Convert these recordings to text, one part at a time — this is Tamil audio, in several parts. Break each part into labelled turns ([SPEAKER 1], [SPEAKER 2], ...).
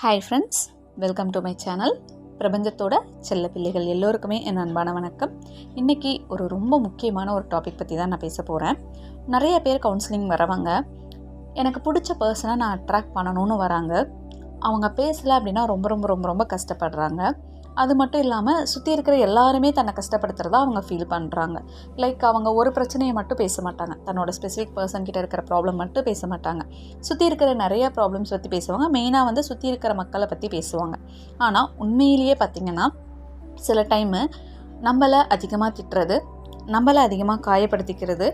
[SPEAKER 1] Hi friends welcome to my channel பிரபஞ்சத்தோட செல்ல பிள்ளைகள் எல்லோருக்குமே என் அன்பான வணக்கம். இன்றைக்கி ஒரு ரொம்ப முக்கியமான ஒரு டாபிக் பற்றி தான் நான் பேச போகிறேன் நிறைய பேர் கவுன்சிலிங் வரவங்க எனக்கு பிடிச்ச பர்சனை நான் அட்ராக்ட் பண்ணணும்னு வராங்க. அவங்க பேசலை அப்படின்னா ரொம்ப ரொம்ப ரொம்ப ரொம்ப கஷ்டப்படுறாங்க. அது மட்டும் இல்லாமல் சுற்றி இருக்கிற எல்லாருமே தன்னை கஷ்டப்படுத்துகிறதா அவங்க ஃபீல் பண்ணுறாங்க லைக் அவங்க ஒரு பிரச்சனையை மட்டும் பேச மாட்டாங்க. தன்னோட ஸ்பெசிஃபிக் பர்சன் கிட்ட இருக்கிற ப்ராப்ளம் மட்டும் பேச மாட்டாங்க. சுற்றி இருக்கிற நிறைய ப்ராப்ளம்ஸ் பற்றி பேசுவாங்க. மெயினாக வந்து சுற்றி இருக்கிற மக்களை பற்றி பேசுவாங்க. ஆனால் உண்மையிலேயே பார்த்திங்கன்னா சில டைமு நம்மளை அதிகமாக திட்டுறது நம்மளை அதிகமாக காயப்படுத்திக்கிறது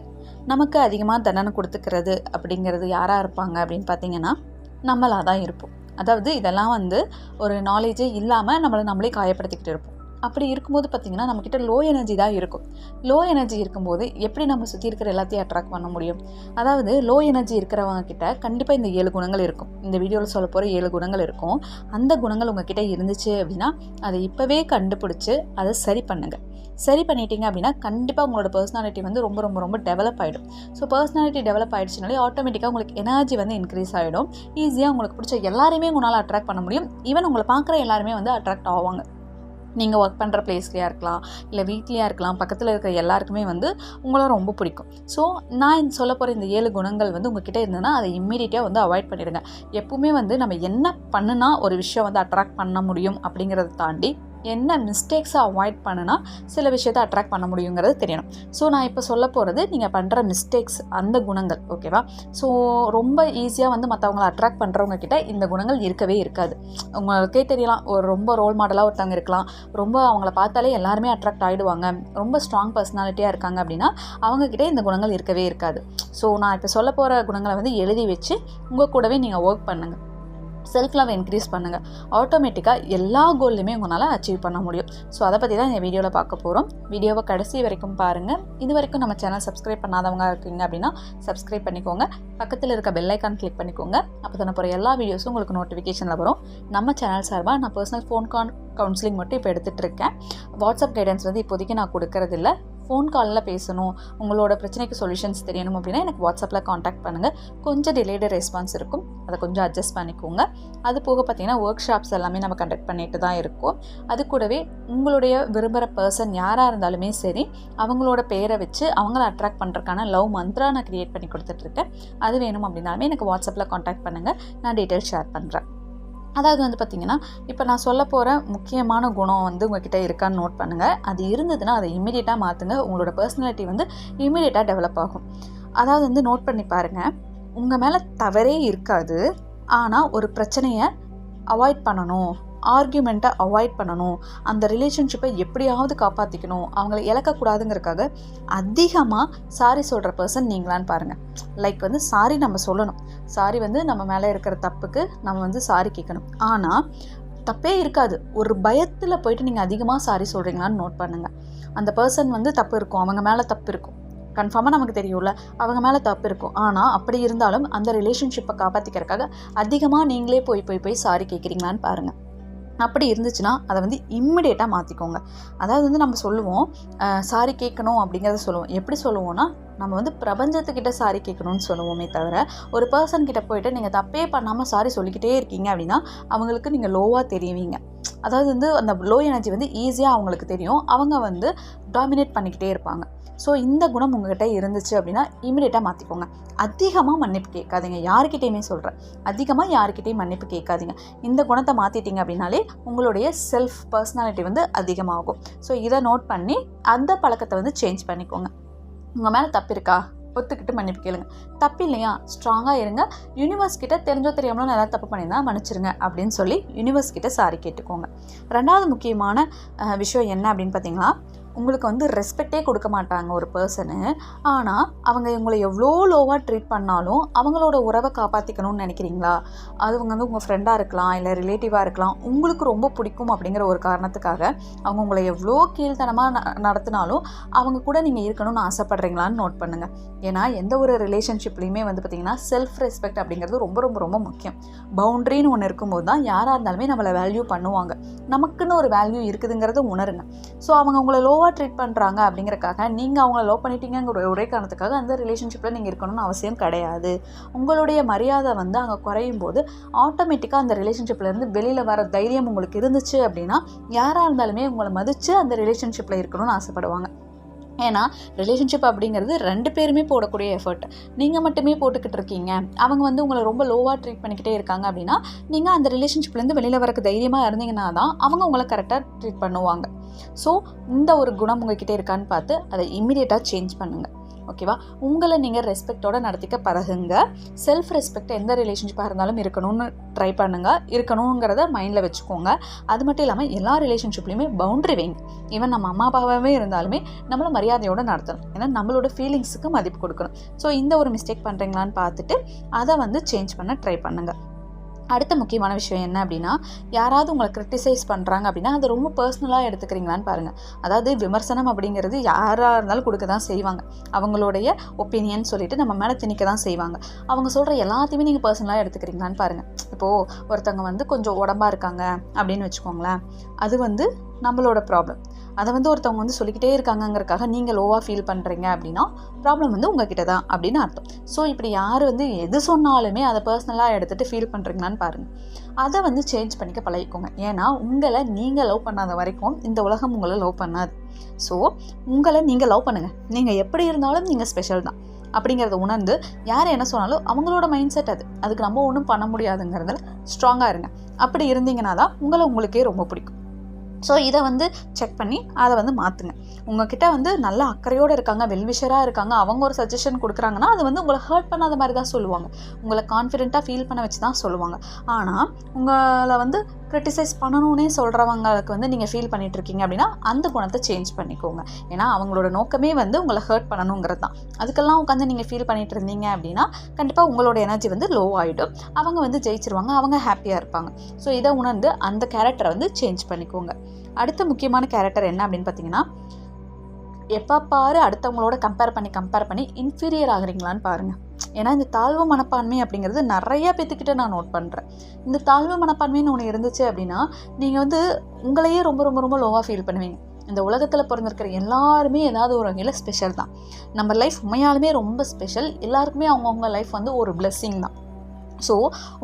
[SPEAKER 1] நமக்கு அதிகமாக தண்டனை கொடுத்துக்கிறது அப்படிங்கிறது யாராக இருப்பாங்க அப்படின்னு பார்த்தீங்கன்னா நம்மளாக தான் இருப்போம். அதாவது இதெல்லாம் வந்து ஒரு நாலேஜே இல்லாமல் நம்மளை நம்மளே காயப்படுத்திக்கிட்டு இருப்போம். அப்படி இருக்கும்போது பார்த்திங்கன்னா நம்மக்கிட்ட லோ எனர்ஜி தான் இருக்கும். லோ எனர்ஜி இருக்கும்போது எப்படி நம்ம சுற்றி இருக்கிற எல்லாத்தையும் அட்ராக்ட் பண்ண முடியும்? அதாவது லோ எனர்ஜி இருக்கிறவங்க கிட்ட கண்டிப்பாக இந்த ஏழு குணங்கள் இருக்கும். இந்த வீடியோவில் சொல்ல போகிற ஏழு குணங்கள் இருக்கும். அந்த குணங்கள் உங்ககிட்ட இருந்துச்சு அப்படின்னா அதை இப்போவே கண்டுபிடிச்சி அதை சரி பண்ணுங்கள் சரி பண்ணிட்டீங்க அப்படின்னா கண்டிப்பாக உங்களோட பர்சனாலிட்டி வந்து ரொம்ப ரொம்ப ரொம்ப டெவலப் ஆகிடும் ஸோ பர்சனாலிட்டி டெவலப் ஆகிடுச்சுனாலே ஆட்டோமேட்டிக்காக உங்களுக்கு எனர்ஜி வந்து இன்க்ரீஸ் ஆகிடும் ஈஸியாக உங்களுக்கு பிடிச்ச எல்லாருமே உங்களால் அட்ராக்ட் பண்ண முடியும். ஈவன் உங்களை பார்க்குற எல்லாருமே வந்து அட்ராக்ட் ஆவாங்க. நீங்கள் ஒர்க் பண்ணுற பிளேஸ்லையாக இருக்கலாம் இல்லை வீட்லேயா இருக்கலாம் பக்கத்தில் இருக்கிற எல்லாருக்குமே வந்து உங்களை ரொம்ப பிடிக்கும். ஸோ நான் சொல்ல போகிற இந்த ஏழு குணங்கள் வந்து உங்ககிட்ட இருந்ததுன்னா அதை இம்மீடியட்டாக வந்து அவாய்ட் பண்ணிடுங்க. எப்பவுமே வந்து நம்ம என்ன பண்ணுனா ஒரு விஷயம் வந்து அட்ராக்ட் பண்ண முடியும் அப்படிங்கிறத தாண்டி என்ன மிஸ்டேக்ஸை அவாய்ட் பண்ணுனா சில விஷயத்தை அட்ராக்ட் பண்ண முடியுங்கிறது தெரியணும். ஸோ நான் இப்போ சொல்ல போகிறது நீங்கள் பண்ணுற மிஸ்டேக்ஸ் அந்த குணங்கள் ஓகேவா ஸோ ரொம்ப ஈஸியாக வந்து மற்றவங்களை அட்ராக்ட் பண்ணுறவங்க கிட்ட இந்த குணங்கள் இருக்கவே இருக்காது. உங்களுக்கே தெரியலாம் ஒரு ரொம்ப ரோல் மாடலாக ஒருத்தவங்க இருக்கலாம். ரொம்ப அவங்கள பார்த்தாலே எல்லாருமே அட்ராக்ட் ஆகிடுவாங்க ரொம்ப ஸ்ட்ராங் பர்சனாலிட்டியாக இருக்காங்க அப்படின்னா அவங்கக்கிட்ட இந்த குணங்கள் இருக்கவே இருக்காது. ஸோ நான் இப்போ சொல்ல போகிற குணங்களை வந்து எழுதி வச்சு உங்கள் கூடவே நீங்கள் ஒர்க் பண்ணுங்கள் செல்ஃப் லவ் இன்க்ரீஸ் பண்ணுங்கள் ஆட்டோமேட்டிக்காக எல்லா கோல்லையுமே உங்களால் அச்சீவ் பண்ண முடியும். ஸோ அதை பற்றி தான் இந்த வீடியோவில் பார்க்க போகிறோம் வீடியோவை கடைசி வரைக்கும் பாருங்கள் இது வரைக்கும் நம்ம சேனல் சப்ஸ்கிரைப் பண்ணாதவங்க இருக்கீங்க அப்படின்னா சப்ஸ்கிரைப் பண்ணிக்கோங்க. பக்கத்தில் இருக்க பெல்லைக்கான் கிளிக் பண்ணிக்கோங்க. அப்போ தானே போகிற எல்லா வீடியோஸும் உங்களுக்கு நோட்டிஃபிகேஷனில் வரும். நம்ம சேனல் சார்பாக நான் பர்சனல் ஃபோன் கான் கவுன்சிலிங் மட்டும் இப்போ எடுத்துகிட்டு இருக்கேன். வாட்ஸ்அப் கைடன்ஸ் வந்து இப்போதைக்கு நான் கொடுக்கறதில்ல. ஃபோன் காலில் பேசணும் உங்களோட பிரச்சனைக்கு சொல்யூஷன்ஸ் தெரியணும் அப்படின்னா எனக்கு வாட்ஸ்அப்பில் காண்டாக்ட் பண்ணுங்கள் கொஞ்சம் டிலேடு ரெஸ்பான்ஸ் இருக்கும். அதை கொஞ்சம் அட்ஜஸ்ட் பண்ணிக்கோங்க. அது போக பார்த்தீங்கன்னா ஒர்க் ஷாப்ஸ் எல்லாமே நம்ம கண்டக்ட் பண்ணிட்டு தான் இருக்கோம். அது கூடவே உங்களுடைய விரும்புகிற பர்சன் யாராக இருந்தாலுமே சரி அவங்களோட பேரை வச்சு அவங்கள அட்ராக்ட் பண்ணுறக்கான லவ் மந்த்ரா நான் க்ரியேட் பண்ணி கொடுத்துட்ருக்கேன் அது வேணும் அப்படின்னாலுமே எனக்கு வாட்ஸ்அப்பில் காண்டாக்ட் பண்ணுங்கள் நான் டீட்டெயில் ஷேர் பண்ணுறேன் அதாவது வந்து பார்த்திங்கன்னா இப்போ நான் சொல்ல போகிற முக்கியமான குணம் வந்து உங்ககிட்ட இருக்கான்னு நோட் பண்ணுங்கள் அது இருந்ததுன்னா அதை இமீடியட்டாக மாற்றுங்க உங்களோட பர்சனாலிட்டி வந்து இமீடியட்டாக டெவலப் ஆகும். அதாவது வந்து நோட் பண்ணி பாருங்கள் உங்கள் மேலே தவறே இருக்காது. ஆனால் ஒரு பிரச்சனையை அவாய்ட் பண்ணணும். ஆர்கியூமெண்ட்டை அவாய்ட் பண்ணணும். அந்த ரிலேஷன்ஷிப்பை எப்படியாவது காப்பாற்றிக்கணும் அவங்கள இழக்கக்கூடாதுங்கிறதுக்காக அதிகமாக சாரி சொல்கிற பர்சன் நீங்களான்னு பாருங்கள் லைக் வந்து சாரி நம்ம சொல்லணும். சாரி வந்து நம்ம மேலே இருக்கிற தப்புக்கு நம்ம வந்து சாரி கேட்கணும். ஆனால் தப்பே இருக்காது. ஒரு பயத்தில் போயிட்டு நீங்கள் அதிகமாக சாரி சொல்கிறீங்களான்னு நோட் பண்ணுங்கள் அந்த பர்சன் வந்து தப்பு இருக்கும். அவங்க மேலே தப்பு இருக்கும். கன்ஃபார்மாக நமக்கு தெரியும்ல. அவங்க மேலே தப்பு இருக்கும். ஆனால் அப்படி இருந்தாலும் அந்த ரிலேஷன்ஷிப்பை காப்பாற்றிக்கிறதுக்காக அதிகமாக நீங்களே போய் போய் போய் சாரி கேட்குறீங்களான்னு பாருங்கள் அப்படி இருந்துச்சுன்னா அதை வந்து இம்மிடியேட்டாக மாற்றிக்கோங்க அதாவது வந்து நம்ம சொல்லுவோம் சாரி கேட்கணும் அப்படிங்கிறத சொல்லுவோம். எப்படி சொல்லுவோம்னா நம்ம வந்து பிரபஞ்சத்துக்கிட்ட சாரி கேட்கணும்னு சொல்லுவோமே தவிர ஒரு பர்சன் கிட்ட போயிட்டு நீங்கள் தப்பே பண்ணாமல் சாரி சொல்லிக்கிட்டே இருக்கீங்க அப்படின்னா அவங்களுக்கு நீங்கள் லோவாக தெரியவீங்க அதாவது வந்து அந்த லோ எனர்ஜி வந்து ஈஸியாக அவங்களுக்கு தெரியும். அவங்க வந்து டாமினேட் பண்ணிக்கிட்டே இருப்பாங்க. ஸோ இந்த குணம் உங்ககிட்ட இருந்துச்சு அப்படின்னா இமீடியட்டாக மாற்றிக்கோங்க அதிகமாக மன்னிப்பு கேட்காதீங்க. யாருக்கிட்டேயுமே சொல்கிறேன் அதிகமாக யாருக்கிட்டேயும் மன்னிப்பு கேட்காதீங்க. இந்த குணத்தை மாற்றிட்டீங்க அப்படின்னாலே உங்களுடைய செல்ஃப் பர்சனாலிட்டி வந்து அதிகமாகும். ஸோ இதை நோட் பண்ணி அந்த பழக்கத்தை வந்து சேஞ்ச் பண்ணிக்கோங்க. உங்கள் மேலே தப்பு இருக்கா? ஒத்துக்கிட்டு மன்னிப்பு கேளுங்க. தப்பு இல்லையா? ஸ்ட்ராங்காக இருங்க. யூனிவர்ஸ் கிட்ட தெரிஞ்சோ தெரியாமலோ நல்லா தப்பு பண்ணியிருந்தா மன்னிச்சிருங்க அப்படின்னு சொல்லி யூனிவர்ஸ் கிட்ட சாரி கேட்டுக்கோங்க. ரெண்டாவது முக்கியமான விஷயம் என்ன அப்படின்னு பார்த்தீங்கன்னா உங்களுக்கு வந்து ரெஸ்பெக்டே கொடுக்க மாட்டாங்க ஒரு பர்சனு ஆனால் அவங்க உங்களை எவ்வளோ லோவாக ட்ரீட் பண்ணாலும் அவங்களோட உறவை காப்பாற்றிக்கணும்னு நினைக்கிறீங்களா? அது அவங்க வந்து உங்கள் ஃப்ரெண்டாக இருக்கலாம் இல்லை ரிலேட்டிவாக இருக்கலாம் உங்களுக்கு ரொம்ப பிடிக்கும் அப்படிங்கிற ஒரு காரணத்துக்காக அவங்க உங்களை எவ்வளோ கீழ்த்தனமாக ந நடத்தினாலும் அவங்க கூட நீங்கள் இருக்கணும்னு ஆசைப்பட்றீங்களான்னு நோட் பண்ணுங்கள் ஏன்னா எந்த ஒரு ரிலேஷன்ஷிப்லேயுமே வந்து பார்த்திங்கன்னா செல்ஃப் ரெஸ்பெக்ட் அப்படிங்கிறது ரொம்ப ரொம்ப ரொம்ப முக்கியம். பவுண்ட்ரின்னு ஒன்று இருக்கும்போது தான் யாராக இருந்தாலுமே நம்மளை வேல்யூ பண்ணுவாங்க. நமக்குன்னு ஒரு வேல்யூ இருக்குதுங்கிறத உணருங்க. ஸோ அவங்க உங்களை லோ லோவாக ட்ரீட் பண்ணுறாங்க அப்படிங்கிறக்காக நீங்கள் அவங்கள லோ பண்ணிட்டீங்கிற ஒரே காரணத்துக்காக அந்த ரிலேஷன்ஷிப்பில் நீங்கள் இருக்கணும்னு அவசியம் கிடையாது. உங்களுடைய மரியாதை வந்து அங்கே குறையும் போது ஆட்டோமேட்டிக்காக அந்த ரிலேஷன்ஷிப்லேருந்து வெளியில் வர தைரியம் உங்களுக்கு இருந்துச்சு அப்படின்னா யாராக இருந்தாலுமே உங்களை மதித்து அந்த ரிலேஷன்ஷிப்பில் இருக்கணும்னு ஆசைப்படுவாங்க. ஏன்னா ரிலேஷன்ஷிப் அப்படிங்கிறது ரெண்டு பேருமே போடக்கூடிய எஃபர்ட் நீங்கள் மட்டுமே போட்டுக்கிட்டு இருக்கீங்க. அவங்க வந்து உங்களை ரொம்ப லோவாக ட்ரீட் பண்ணிக்கிட்டே இருக்காங்க அப்படின்னா நீங்கள் அந்த ரிலேஷன்ஷிப்லேருந்து வெளியில் வரக்கு தைரியமாக இருந்தீங்கன்னா தான் அவங்க உங்களை கரெக்டாக ட்ரீட் பண்ணுவாங்க. ஸோ இந்த ஒரு குணம் உங்ககிட்ட இருக்கான்னு பார்த்து அதை இம்மிடியேட்டாக சேஞ்ச் பண்ணுங்கள் ஓகேவா? உங்களை நீங்கள் ரெஸ்பெக்டோட நடத்திக்க பழகுங்க. செல்ஃப் ரெஸ்பெக்ட் எந்த ரிலேஷன்ஷிப்பாக இருந்தாலும் இருக்கணும்னு ட்ரை பண்ணுங்கள் இருக்கணுங்கிறத மைண்டில் வச்சுக்கோங்க. அது மட்டும் இல்லாமல் எல்லா ரிலேஷன்ஷிப்லையுமே பவுண்ட்ரி வைங்க. ஈவன் நம்ம அம்மா அப்பாவே இருந்தாலுமே நம்மளை மரியாதையோடு நடத்தணும். ஏன்னா நம்மளோட ஃபீலிங்ஸுக்கு மதிப்பு கொடுக்கணும். ஸோ இந்த ஒரு மிஸ்டேக் பண்ணுறீங்களான்னு பார்த்துட்டு அதை வந்து சேஞ்ச் பண்ண ட்ரை பண்ணுங்கள் அடுத்த முக்கியமான விஷயம் என்ன அப்படின்னா யாராவது உங்களை கிரிட்டிசைஸ் பண்ணுறாங்க அப்படின்னா அது ரொம்ப பர்சனலாக எடுத்துக்கிறீங்களான்னு பாருங்கள் அதாவது விமர்சனம் அப்படிங்கிறது யாராக இருந்தாலும் கொடுக்க தான் செய்வாங்க. அவங்களுடைய ஒப்பீனியன் சொல்லிட்டு நம்ம மேலே திணிக்க தான் செய்வாங்க. அவங்க சொல்கிற எல்லாத்தையுமே நீங்கள் பர்சனலாக எடுத்துக்கிறீங்களான்னு பாருங்கள் இப்போது ஒருத்தவங்க வந்து கொஞ்சம் உடம்பா இருக்காங்க அப்படின்னு வச்சுக்கோங்களேன். அது வந்து நம்மளோட ப்ராப்ளம் அதை வந்து ஒருத்தவங்க வந்து சொல்லிக்கிட்டே இருக்காங்கங்கிறக்காக நீங்கள் லோவாக ஃபீல் பண்ணுறீங்க அப்படின்னா ப்ராப்ளம் வந்து உங்ககிட்ட தான் அப்படின்னு அர்த்தம். ஸோ இப்படி யார் வந்து எது சொன்னாலுமே அதை பர்சனலாக எடுத்துகிட்டு ஃபீல் பண்ணுறீங்களான்னு பாருங்கள் அதை வந்து சேஞ்ச் பண்ணிக்க பழகிக்கோங்க. ஏன்னா உங்களை நீங்கள் லவ் பண்ணாத வரைக்கும் இந்த உலகம் உங்களை லவ் பண்ணாது. ஸோ உங்களை நீங்கள் லவ் பண்ணுங்கள் நீங்கள் எப்படி இருந்தாலும் நீங்கள் ஸ்பெஷல் தான். அப்படிங்கிறத உணர்ந்து யார் என்ன சொன்னாலும் அவங்களோட மைண்ட் செட் அது. அதுக்கு நம்ம ஒன்றும் பண்ண முடியாதுங்கிறதுல ஸ்ட்ராங்காக இருங்க. அப்படி இருந்தீங்கன்னா தான் உங்களை உங்களுக்கே ரொம்ப பிடிக்கும். ஸோ இதை வந்து செக் பண்ணி அதை வந்து மாற்றுங்க உங்ககிட்ட வந்து நல்ல அக்கறையோடு இருக்காங்க வெல்விஷராக இருக்காங்க அவங்க ஒரு சஜஷன் கொடுக்குறாங்கன்னா அது வந்து உங்களை ஹர்ட் பண்ணாத மாதிரி தான் சொல்லுவாங்க. உங்களை கான்ஃபிடென்ட்டாக ஃபீல் பண்ண வச்சு தான் சொல்லுவாங்க. ஆனால் உங்களை வந்து க்ரிட்டிசைஸ் பண்ணணுன்னே சொல்கிறவங்களுக்கு வந்து நீங்கள் ஃபீல் பண்ணிகிட்ருக்கீங்க இருக்கீங்க அப்படின்னா அந்த குணத்தை சேஞ்ச் பண்ணிக்கோங்க. ஏன்னா அவங்களோட நோக்கமே வந்து உங்களை ஹர்ட் பண்ணணுங்கிறது தான் அதுக்கெல்லாம் உட்காந்து நீங்கள் ஃபீல் பண்ணிட்டு இருந்தீங்க அப்படின்னா கண்டிப்பாக உங்களோட எனர்ஜி வந்து லோ ஆகிடும் அவங்க வந்து ஜெயிச்சிருவாங்க அவங்க ஹாப்பியாக இருப்பாங்க. ஸோ இதை உணர்ந்து அந்த கேரக்டரை வந்து சேஞ்ச் பண்ணிக்கோங்க. அடுத்த முக்கியமான கேரக்டர் என்ன அப்படின்னு பார்த்தீங்கன்னா எப்போ பாரு அடுத்தவங்களோட கம்பேர் பண்ணி கம்பேர் பண்ணி இன்ஃபீரியர் ஆகுறீங்களான்னு பாருங்கள் ஏன்னா இந்த தாழ்வு மனப்பான்மை அப்படிங்கிறது நிறைய பேத்துக்கிட்ட நான் நோட் பண்ணுறேன் இந்த தாழ்வு மனப்பான்மைன்னு ஒன்று இருந்துச்சு அப்படின்னா நீங்கள் வந்து உங்களையே ரொம்ப ரொம்ப ரொம்ப லோவாக ஃபீல் பண்ணுவீங்க. இந்த உலகத்தில் பிறந்திருக்கிற எல்லாருமே ஏதாவது ஒரு வகையில் ஸ்பெஷல் தான். நம்ம லைஃப் உண்மையாலுமே ரொம்ப ஸ்பெஷல் எல்லாருக்குமே அவங்கவுங்க லைஃப் வந்து ஒரு பிளெஸ்ஸிங் தான். ஸோ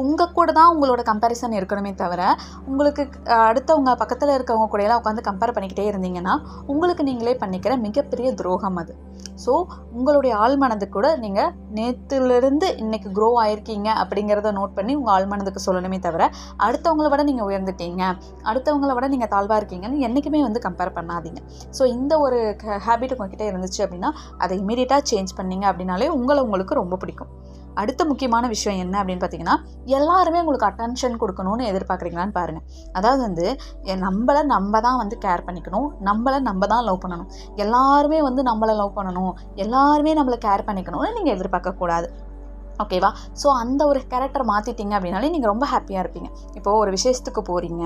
[SPEAKER 1] உங்கள் கூட தான் உங்களோட கம்பேரிசன் இருக்கணுமே தவிர உங்களுக்கு அடுத்தவங்க பக்கத்தில் இருக்கவங்க கூடயெல்லாம் உட்காந்து கம்பேர் பண்ணிக்கிட்டே இருந்தீங்கன்னா உங்களுக்கு நீங்களே பண்ணிக்கிற மிகப்பெரிய துரோகம் அது. ஸோ உங்களுடைய ஆழ்மனது கூட நீங்கள் நேற்றுலேருந்து இன்னைக்கு க்ரோ ஆயிருக்கீங்க அப்படிங்கிறத நோட் பண்ணி உங்கள் ஆழ்மனதுக்கு சொல்லணுமே தவிர அடுத்தவங்கள விட நீங்கள் உயர்ந்துட்டீங்க அடுத்தவங்கள விட நீங்கள் தாழ்வாக இருக்கீங்கன்னு என்றைக்குமே வந்து கம்பேர் பண்ணாதீங்க. ஸோ இந்த ஒரு ஹேபிட் உங்ககிட்ட இருந்துச்சு அப்படின்னா அதை இமீடியட்டாக சேஞ்ச் பண்ணீங்க அப்படின்னாலே உங்களை உங்களுக்கு ரொம்ப பிடிக்கும். அடுத்த முக்கியமான விஷயம் என்ன அப்படின்னு பார்த்தீங்கன்னா எல்லாருமே உங்களுக்கு அட்டென்ஷன் கொடுக்கணும்னு எதிர்பார்க்குறீங்களான்னு பாருங்கள் அதாவது வந்து எ- நம்மளை நம்ம தான் வந்து கேர் பண்ணிக்கணும் நம்மளை நம்ம தான் லவ் பண்ணணும். எல்லாருமே வந்து நம்மளை லவ் பண்ணணும். எல்லாருமே நம்மளை கேர் பண்ணிக்கணும்னு நீங்கள் எதிர்பார்க்கக்கூடாது ஓகேவா ஸோ அந்த ஒரு கேரக்டர் மாற்றிட்டீங்க அப்படின்னாலே நீங்கள் ரொம்ப ஹாப்பியாக இருப்பீங்க. இப்போது ஒரு விசேஷத்துக்கு போகிறீங்க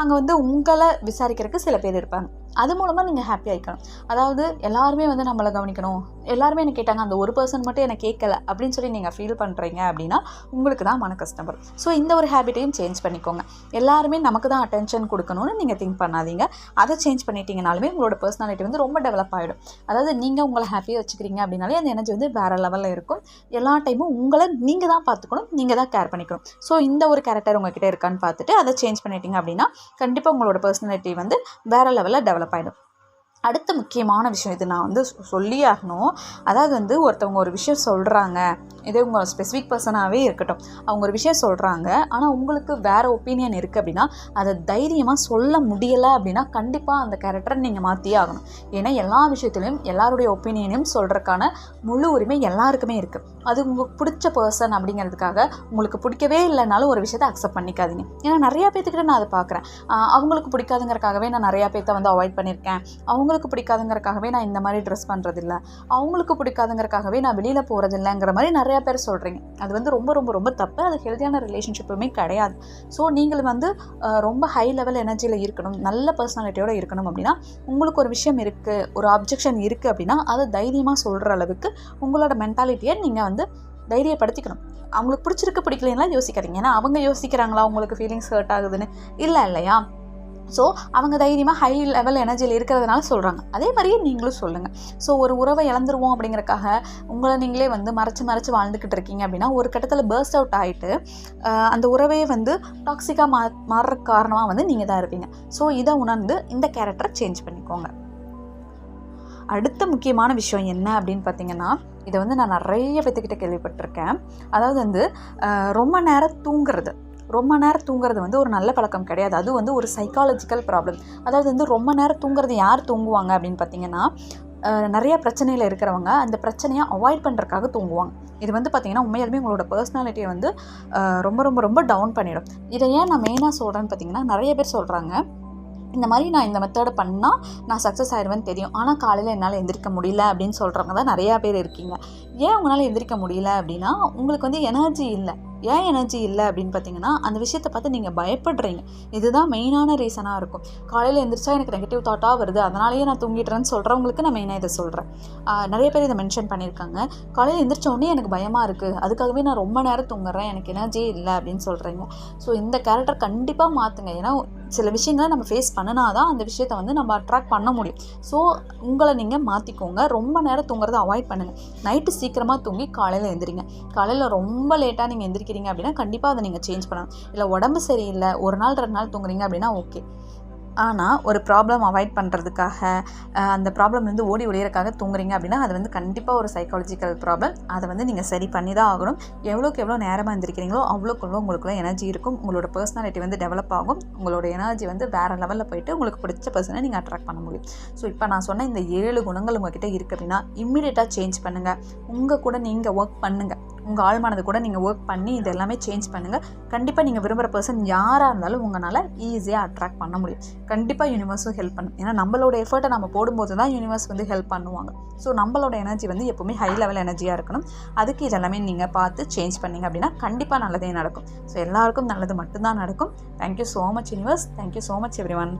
[SPEAKER 1] அங்கே வந்து உங்களை விசாரிக்கிறதுக்கு சில பேர் இருப்பாங்க. அது மூலமாக நீங்கள் ஹாப்பி ஆகிக்கணும் அதாவது எல்லாருமே வந்து நம்மளை கவனிக்கணும். எல்லாருமே என்ன கேட்டாங்க அந்த ஒரு பர்சன் மட்டும் எனக்கு கேட்கல அப்படின்னு சொல்லி நீங்கள் ஃபீல் பண்ணுறீங்க அப்படின்னா உங்களுக்கு தான் மன கஷ்டம் வரும். ஸோ இந்த ஒரு ஹேபிட்டையும் சேஞ்ச் பண்ணிக்கோங்க. எல்லாருமே நமக்கு தான் அட்டென்ஷன் கொடுக்கணும்னு நீங்கள் திங்க் பண்ணாதீங்க. அதை சேஞ்ச் பண்ணிட்டீங்கனாலுமே உங்களோட பர்சனாலிட்டி வந்து ரொம்ப டெவலப் ஆகிடும் அதாவது நீங்கள் உங்களை ஹாப்பியாக வச்சுக்கிறீங்க அப்படின்னாலே அந்த எனர்ஜி வந்து வேறு லெவலில் இருக்கும். எல்லா டைமும் உங்களை நீங்கள் தான் பார்த்துக்கணும் நீங்கள் தான் கேர் பண்ணிக்கணும். ஸோ இந்த ஒரு கேரக்டர் உங்ககிட்ட இருக்கான்னு பார்த்துட்டு அதை சேஞ்ச் பண்ணிட்டீங்க அப்படின்னா கண்டிப்பாக உங்களோட பர்சனாலிட்டி வந்து வேறு லெவலில் டெவலப் ஆகிடும் அடுத்த முக்கியமான விஷயம் இது நான் வந்து சொல்லியே ஆகணும். அதாவது வந்து ஒருத்தவங்க ஒரு விஷயம் சொல்கிறாங்க இதே உங்கள் ஸ்பெசிஃபிக் பர்சனாகவே இருக்கட்டும். அவங்க ஒரு விஷயம் சொல்கிறாங்க ஆனால் உங்களுக்கு வேறு ஒப்பீனியன் இருக்குது அப்படின்னா அதை தைரியமாக சொல்ல முடியலை அப்படின்னா கண்டிப்பாக அந்த கேரக்டரை நீங்கள் மாற்றியே ஆகணும். ஏன்னா எல்லா விஷயத்துலையும் எல்லாருடைய ஒப்பீனியனையும் சொல்கிறதுக்கான முழு உரிமை எல்லாருக்குமே இருக்குது அது உங்களுக்கு பிடிச்ச பர்சன் அப்படிங்கிறதுக்காக உங்களுக்கு பிடிக்கவே இல்லைனாலும் ஒரு விஷயத்தை அக்செப்ட் பண்ணிக்காதீங்க. ஏன்னா நிறையா பேர்த்துக்கிட்ட நான் அதை பார்க்குறேன். அவங்களுக்கு பிடிக்காதுங்கிறக்காகவே நான் நிறையா பேர்த்த வந்து அவாய்ட் பண்ணியிருக்கேன். அவங்க அவங்களுக்கு பிடிக்காதுங்கிறக்காகவே நான் இந்த மாதிரி ட்ரெஸ் பண்ணுறதில்ல அவங்களுக்கு பிடிக்காதுங்கிறக்காகவே நான் வெளியில் போகிறதில்லங்கிற மாதிரி நிறையா பேர் சொல்கிறீங்க அது வந்து ரொம்ப ரொம்ப ரொம்ப தப்பு. அது ஹெல்த்தியான ரிலேஷன்ஷிப்புமே கிடையாது. ஸோ நீங்கள் வந்து ரொம்ப ஹை லெவல் எனர்ஜியில் இருக்கணும் நல்ல பர்சனாலிட்டியோடு இருக்கணும் அப்படின்னா உங்களுக்கு ஒரு விஷயம் இருக்குது ஒரு அப்ஜெக்ஷன் இருக்குது அப்படின்னா அதை தைரியமாக சொல்கிற அளவுக்கு உங்களோட மென்டாலிட்டியை நீங்கள் வந்து தைரியப்படுத்திக்கணும். அவங்களுக்கு பிடிச்சிருக்கு பிடிக்கலன்னா யோசிக்காதீங்க. ஏன்னா அவங்க யோசிக்கிறாங்களா உங்களுக்கு ஃபீலிங்ஸ் ஹர்ட் ஆகுதுன்னு? இல்லை இல்லையா? ஸோ அவங்க தைரியமாக ஹை லெவல் எனர்ஜியில் இருக்கிறதுனால சொல்கிறாங்க அதே மாதிரியே நீங்களும் சொல்லுங்கள் ஸோ ஒரு உறவை இழந்துருவோம் அப்படிங்கிறக்காக உங்களை நீங்களே வந்து மறைச்சு மறைச்சு வாழ்ந்துக்கிட்டு இருக்கீங்க அப்படின்னா ஒரு கட்டத்தில் பேர்ஸ்ட் அவுட் ஆகிட்டு அந்த உறவையே வந்து டாக்ஸிக்காக மா மாறுற காரணமாக வந்து நீங்கள் தான் இருப்பீங்க. ஸோ இதை உணர்ந்து இந்த கேரக்டரை சேஞ்ச் பண்ணிக்கோங்க. அடுத்த முக்கியமான விஷயம் என்ன அப்படின்னு பார்த்தீங்கன்னா இதை வந்து நான் நிறைய பேத்துக்கிட்ட கேள்விப்பட்டிருக்கேன். அதாவது வந்து ரொம்ப நேரம் தூங்குறது. ரொம்ப நேரம் தூங்குறது வந்து ஒரு நல்ல பழக்கம் கிடையாது. அது வந்து ஒரு சைக்காலஜிக்கல் ப்ராப்ளம் அதாவது வந்து ரொம்ப நேரம் தூங்குறது யார் தூங்குவாங்க அப்படின்னு பார்த்தீங்கன்னா நிறையா நிறைய பிரச்சனையில் இருக்கிறவங்க அந்த பிரச்சனையை அவாய்ட் பண்ணுறதுக்காக தூங்குவாங்க. இது வந்து பார்த்திங்கன்னா உண்மையாலுமே உங்களோட பர்சனாலிட்டியை வந்து ரொம்ப ரொம்ப ரொம்ப டவுன் பண்ணிடும். இதை ஏன் நான் மெயினாக சொல்கிறேன்னு பார்த்தீங்கன்னா நிறைய பேர் சொல்கிறாங்க இந்த மாதிரி நான் இந்த மெத்தடை பண்ணால் நான் சக்ஸஸ் ஆயிடுவேன்னு தெரியும். ஆனால் காலையில் என்னால் எந்திரிக்க முடியல அப்படின்னு சொல்கிறவங்க தான் நிறையா பேர் இருக்கீங்க. ஏன் உங்களால் எந்திரிக்க முடியல அப்படின்னா உங்களுக்கு வந்து எனர்ஜி இல்லை. ஏன் எனர்ஜி இல்லை அப்படின்னு பார்த்தீங்கன்னா அந்த விஷயத்தை பார்த்து நீங்கள் பயப்படுறீங்க. இதுதான் மெயினான ரீசனாக இருக்கும். காலையில் எழுந்திரிச்சா எனக்கு நெகட்டிவ் தாட்டாக வருது. அதனாலேயே நான் தூங்கிடுறேன்னு சொல்கிறவங்களுக்கு நான் மெயினாக இதை சொல்கிறேன் நிறைய பேர் இதை மென்ஷன் பண்ணியிருக்காங்க. காலையில் எழுந்திரிச்ச உடனே எனக்கு பயமாக இருக்குது அதுக்காகவே நான் ரொம்ப நேரம் தூங்குறேன். எனக்கு எனர்ஜியே இல்லை அப்படின்னு சொல்கிறீங்க ஸோ இந்த கேரக்டர் கண்டிப்பாக மாற்றுங்க ஏன்னா சில விஷயங்களை நம்ம ஃபேஸ் பண்ணினா தான் அந்த விஷயத்தை வந்து நம்ம அட்ராக்ட் பண்ண முடியும். ஸோ உங்களை நீங்கள் மாற்றிக்கோங்க ரொம்ப நேரம் தூங்குறத அவாய்ட் பண்ணுங்கள் நைட்டு சீக்கிரமாக தூங்கி காலையில் எழுந்திரிங்க காலையில் ரொம்ப லேட்டாக நீங்கள் எந்திரிக்கிறீங்க அப்படின்னா கண்டிப்பாக அதை நீங்கள் சேஞ்ச் பண்ணணும் இல்லை உடம்பு சரியில்லை ஒரு நாள் ரெண்டு நாள் தூங்குறீங்க அப்படின்னா ஓகே ஆனால் ஒரு ப்ராப்ளம் அவாய்ட் பண்ணுறதுக்காக அந்த ப்ராப்ளம் வந்து ஓடி ஒளியறக்காக தூங்குறீங்க அப்படின்னா அது வந்து கண்டிப்பாக ஒரு சைக்காலஜிக்கல் ப்ராப்ளம் அதை வந்து நீங்கள் சரி பண்ணி தான் ஆகணும். எவ்வளோக்கு எவ்வளோ நேரமாக இருந்திருக்கிறீங்களோ அவ்வளோக்கு எவ்வளோ உங்களுக்குள்ள எனர்ஜி இருக்கும். உங்களோட பர்சனாலிட்டி வந்து டெவலப் ஆகும். உங்களோட எனர்ஜி வந்து வேறு லெவலில் போயிட்டு உங்களுக்கு பிடிச்ச பர்சனை நீங்கள் அட்ராக்ட் பண்ண முடியும். ஸோ இப்போ நான் சொன்ன இந்த ஏழு குணங்கள் உங்ககிட்ட இருக்குது அப்படின்னா இம்மிடியட்டாக சேஞ்ச் பண்ணுங்கள் உங்கள் கூட நீங்கள் ஒர்க் பண்ணுங்கள் உங்கள் ஆழ்மானது கூட நீங்கள் ஒர்க் பண்ணி இது எல்லாமே சேஞ்ச் பண்ணுங்கள் கண்டிப்பாக நீங்கள் விரும்புகிற பர்சன் யாராக இருந்தாலும் உங்களால் ஈஸியாக அட்ராக்ட் பண்ண முடியும். கண்டிப்பாக யூனிவர்ஸும் ஹெல்ப் பண்ணும். ஏன்னா நம்மளோட எஃபர்ட்டை நம்ம போடும்போது தான் யூனிவர்ஸ் வந்து ஹெல்ப் பண்ணுவாங்க. ஸோ நம்மளோட எனர்ஜி வந்து எப்போவுமே ஹை லெவல் எனர்ஜியாக இருக்கணும். அதுக்கு இதெல்லாமே நீங்கள் பார்த்து சேஞ்ச் பண்ணீங்க அப்படின்னா கண்டிப்பாக நல்லதே நடக்கும். ஸோ எல்லாருக்கும் நல்லது மட்டும்தான் நடக்கும். Thank you so much universe thank you so much everyone